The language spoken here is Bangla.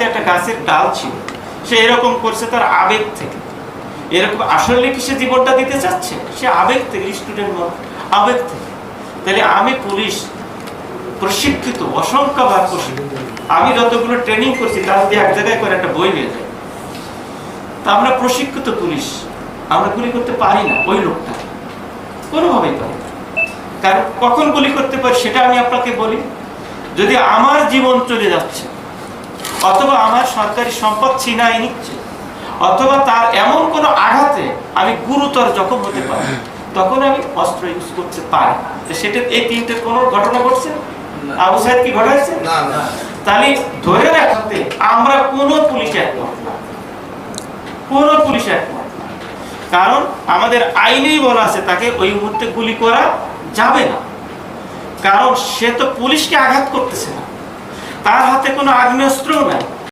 একটা গাছের ডাল ছিল, সে এরকম করছে তার আবেগ থেকে। এরকম আসলে কি সে জীবনটা দিতে চাচ্ছে? সে আবেগ থেকে স্টুডেন্ট আবেগ থেকে। তাহলে আমি পুলিশ, প্রশিক্ষিত অসংখ্যবার প্রশিক্ষিত আমি যতগুলো ট্রেনিং করছি, তার দিয়ে এক জায়গায় করে একটা বই নিয়ে যায় তা আমরা প্রশিক্ষিত পুলিশ, আমরা গুলি করতে পারি না ওই লোকটা। কোনোভাবেই পারি কারণ কখন গুলি করতে পারি সেটা আমি আপনাকে বলি, যদি আমার জীবন চলে যাচ্ছে অথবা আমার সরকারি সম্পদ ছিনাই নিচ্ছে। অথবা তার এমন কোনো আঘাতে আমি গুরুতর জখম হতে পারি। তখন আমি অস্ত্র ইউজ করতে পারি সেটা এই তিনটে কোনো ঘটনা ঘটছে? আবু সাহেব কি ঘটাইছে? তাহলে ধরে রাখতে আমরা কোনো পুলিশ একমত কোনো পুলিশ একমত কারণ আমাদের আইনেই বলা আছে তাকে ওই মুহূর্তে গুলি করা যাবে না। কারণ সে তো পুলিশকে আঘাত করতেছে না। তার হাতে কোনো আগ্নেয়স্ত্র নাই।